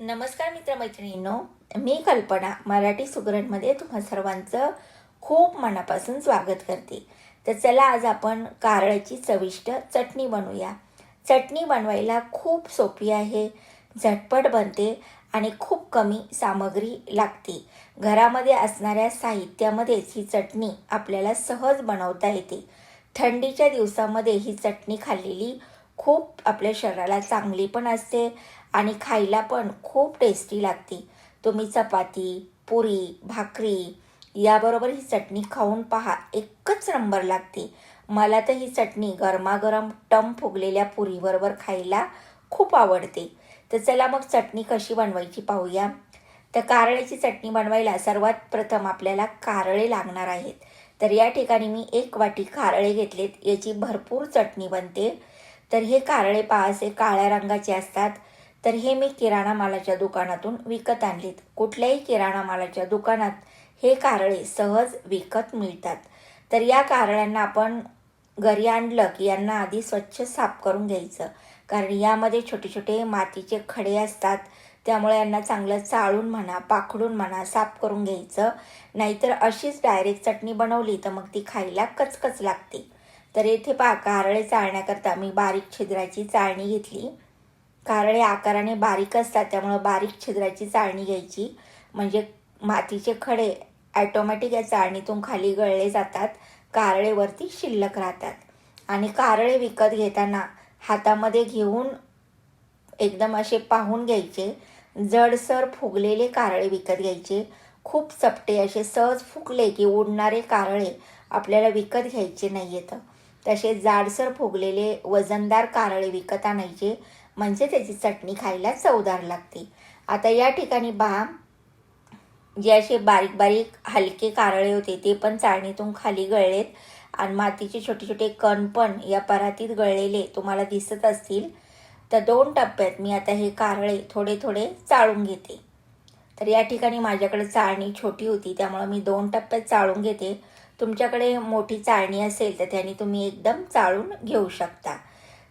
नमस्कार मित्रमैत्रिणींनो मी कल्पना मराठी सुगरणमध्ये तुम्हा सर्वांचं खूप मनापासून स्वागत करते. तर चला आज आपण कारळ्याची चविष्ट चटणी बनवूया. चटणी बनवायला खूप सोपी आहे झटपट बनते आणि खूप कमी सामग्री लागते. घरामध्ये असणाऱ्या साहित्यामध्येच ही चटणी आपल्याला सहज बनवता येते. थंडीच्या दिवसामध्ये ही चटणी खाल्लेली खूप आपल्या शरीराला चांगली पण असते आणि खायला पण खूप टेस्टी लागते. तुम्ही चपाती पुरी भाकरी याबरोबर ही चटणी खाऊन पहा. एकच नंबर लागते. मला तर ही चटणी गरमागरम टम फुगलेल्या पुरीबरोबर खायला खूप आवडते. तर चला मग चटणी कशी बनवायची पाहूया. तर कारळ्याची चटणी बनवायला सर्वात प्रथम आपल्याला कारळे लागणार आहेत. तर या ठिकाणी मी एक वाटी कारळे घेतलेत. याची भरपूर चटणी बनते. तर हे कारळे पहा असे काळ्या रंगाचे असतात. तर हे मी किराणा मालाच्या दुकानातून विकत आणलीत. कुठल्याही किराणा मालाच्या दुकानात हे कारळे सहज विकत मिळतात. तर या कारळ्यांना आपण घरी आणलं की यांना आधी स्वच्छ साफ करून घ्यायचं. कारण यामध्ये छोटे छोटे मातीचे खडे असतात. त्यामुळे यांना चांगलं चाळून म्हणा पाखडून म्हणा साफ करून घ्यायचं. नाहीतर अशीच डायरेक्ट चटणी बनवली तर मग ती खायला कचकच लागते. तर येथे पा कारळे चाळण्याकरता मी बारीक छिद्राची चाळणी घेतली. कारळे आकाराने बारीक असतात त्यामुळं बारीक छिद्राची चाळणी घ्यायची. म्हणजे मातीचे खडे ॲटोमॅटिक या चाळणीतून खाली गळले जातात कारळेवरती शिल्लक राहतात. आणि कारळे विकत घेताना हातामध्ये घेऊन एकदम असे पाहून घ्यायचे. जडसर फुगलेले कारळे विकत घ्यायचे. खूप चपटे असे सहज फुगले की उडणारे कारळे आपल्याला विकत घ्यायचे नाही येतं तसे जाडसर फुगलेले वजनदार कारळे विकत आणायचे. म्हणजे त्याची चटणी खायला चवदार लागते. आता या ठिकाणी पहा जे असे बारीक बारीक हलके कारळे होते ते पण चाळणीतून खाली गळलेत आणि मातीचे छोटे छोटे कण पण या परातीत गळलेले तुम्हाला दिसत असतील. तर दोन टप्प्यात मी आता हे कारळे थोडे थोडे चाळून घेते. तर या ठिकाणी माझ्याकडे चाळणी छोटी होती त्यामुळं मी दोन टप्प्यात चाळून घेते. तुमच्याकडे मोठी चाळणी असेल तर त्याने तुम्ही एकदम चाळून घेऊ शकता.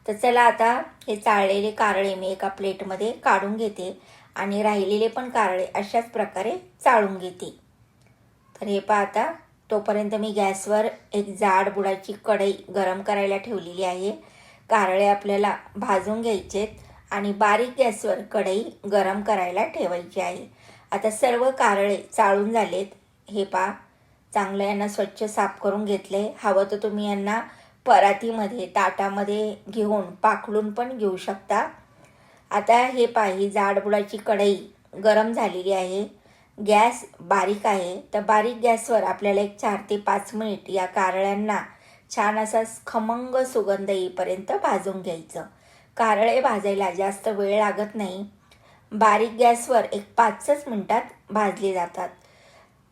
तर चला आता हे चाळलेले कारळे मी एका प्लेटमध्ये काढून घेते आणि राहिलेले पण कारळे अशाच प्रकारे चाळून घेते. तर हे पहा आता तोपर्यंत मी गॅसवर एक जाड बुडाची कढई गरम करायला ठेवलेली आहे. कारळे आपल्याला भाजून घ्यायचेत आणि बारीक गॅसवर कढई गरम करायला ठेवायची आहे. आता सर्व कारळे चाळून झालेत. हे पहा चांगलं यांना स्वच्छ साफ करून घेतले हवं तर तुम्ही यांना परातीमध्ये ताटामध्ये घेऊन पाखळून पण घेऊ शकता. आता हे पाही जाडबुडाची कढई गरम झालेली आहे. गॅस बारीक आहे. तर बारीक गॅसवर आपल्याला एक चार ते पाच मिनिट या कारळ्यांना छान असा खमंग सुगंध येईपर्यंत भाजून घ्यायचं. कारळे भाजायला जास्त वेळ लागत नाही. बारीक गॅसवर एक पाचच मिनटात भाजले जातात.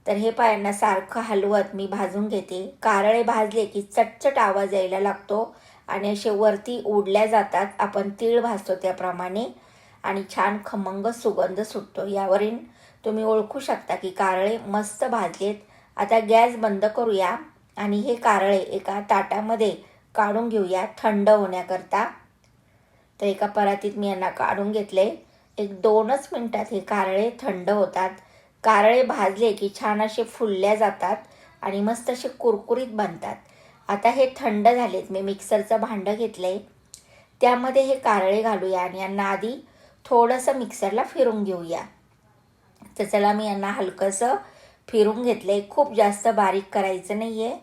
तर हे पायांना सारखं हलवत मी भाजून घेते. कारळे भाजले की चटचट आवाज यायला लागतो आणि असे वरती ओढल्या जातात. आपण तीळ भाजतो त्याप्रमाणे आणि छान खमंग सुगंध सुटतो. यावरील तुम्ही ओळखू शकता की कारळे मस्त भाजलेत. आता गॅस बंद करूया आणि हे कारळे एका ताटामध्ये काढून घेऊया थंड होण्याकरता. तर एका परातीत मी यांना काढून घेतले. एक दोनच मिनटात हे कारळे थंड होतात. कारळे भाजले की छान असे फुलल्या जातात आणि मस्त असे कुरकुरीत बनतात. आता हे थंड झालेत. मी मिक्सरचं भांडं घेतलं आहे त्यामध्ये हे कारळे घालूया आणि यांना आधी थोडंसं मिक्सरला फिरून घेऊया. तर चला मी यांना हलकंसं फिरून घेतलं आहे खूप जास्त बारीक करायचं नाही आहे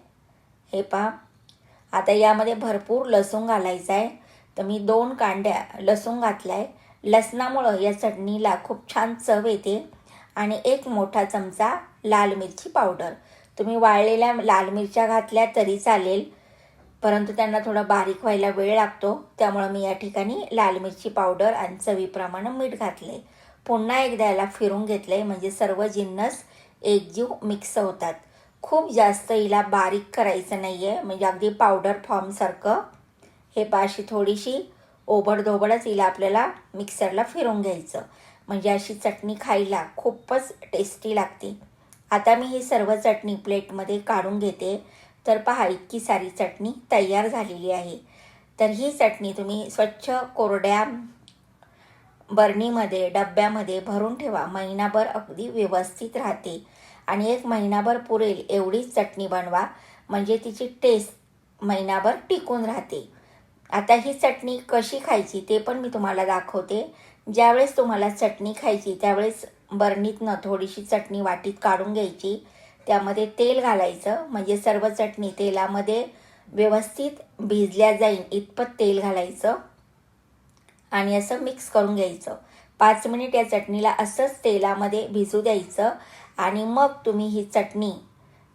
हे पहा. आता यामध्ये भरपूर लसूण घालायचं आहे तर मी दोन कांड्या लसूण घातला आहे लसणामुळं या चटणीला खूप छान चव येते. आणि एक मोठा चमचा लाल मिरची पावडर. तुम्ही वाळलेल्या लाल मिरच्या घातल्या तरी चालेल परंतु त्यांना थोडा बारीक व्हायला वेळ लागतो. त्यामुळं मी या ठिकाणी लाल मिरची पावडर आणि चवीप्रमाणे मीठ घातले. पुन्हा एकदा याला फिरून घेतले म्हणजे सर्व जिन्नस एकजीव मिक्स होतात. खूप जास्त हिला बारीक करायचं नाही आहे म्हणजे अगदी पावडर फॉर्मसारखं हे पाशी थोडीशी ओबडधोबडच हिला आपल्याला मिक्सरला फिरून घ्यायचं. म्हणजे अशी चटणी खायला खूपच टेस्टी लागते. आता मी ही सर्व चटणी प्लेटमध्ये काढून घेते. तर पहा इतकी सारी चटणी तयार झालेली आहे. तर ही चटणी तुम्ही स्वच्छ कोरड्या बरणीमध्ये डब्यामध्ये भरून ठेवा. महिनाभर अगदी व्यवस्थित राहते. आणि एक महिनाभर पुरेल एवढीच चटणी बनवा. म्हणजे तिची टेस्ट महिनाभर टिकून राहते. आता ही चटणी कशी खायची ते पण मी तुम्हाला दाखवते. ज्यावेळेस तुम्हाला चटणी खायची त्यावेळेस बरणीतनं थोडीशी चटणी वाटीत काढून घ्यायची. त्यामध्ये तेल घालायचं म्हणजे सर्व चटणी तेलामध्ये व्यवस्थित भिजल्या जाईल इतपत तेल घालायचं. आणि असं मिक्स करून घ्यायचं. पाच मिनिट या चटणीला असंच तेलामध्ये भिजू द्यायचं. आणि मग तुम्ही ही चटणी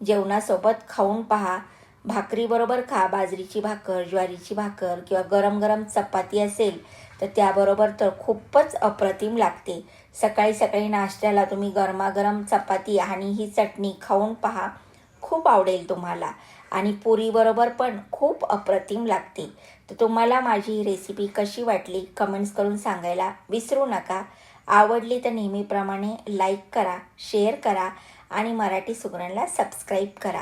जेवणासोबत खाऊन पहा. भाकरीबरोबर खा बाजरीची भाकर ज्वारीची भाकर किंवा गरम गरम चपाती असेल तर त्याबरोबर तर खूपच अप्रतिम लागते. सकाळी सकाळी नाश्त्याला तुम्ही गरमागरम चपाती आणि ही चटणी खाऊन पहा. खूप आवडेल तुम्हाला. आणि पुरीबरोबर पण खूप अप्रतिम लागते. तर तुम्हाला माझी ही रेसिपी कशी वाटली कमेंट्स करून सांगायला विसरू नका. आवडली तर नेहमीप्रमाणे लाईक करा शेअर करा आणि मराठी सुगरणला सबस्क्राईब करा.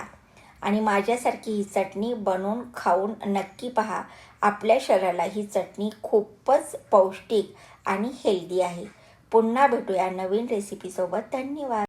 आणि माझ्यासारखी ही चटणी बनवून खाऊन नक्की पहा. आपल्या शरीराला ही चटणी खूपच पौष्टिक आणि हेल्दी आहे. पुन्हा भेटूया नवीन रेसिपीसोबत धन्यवाद.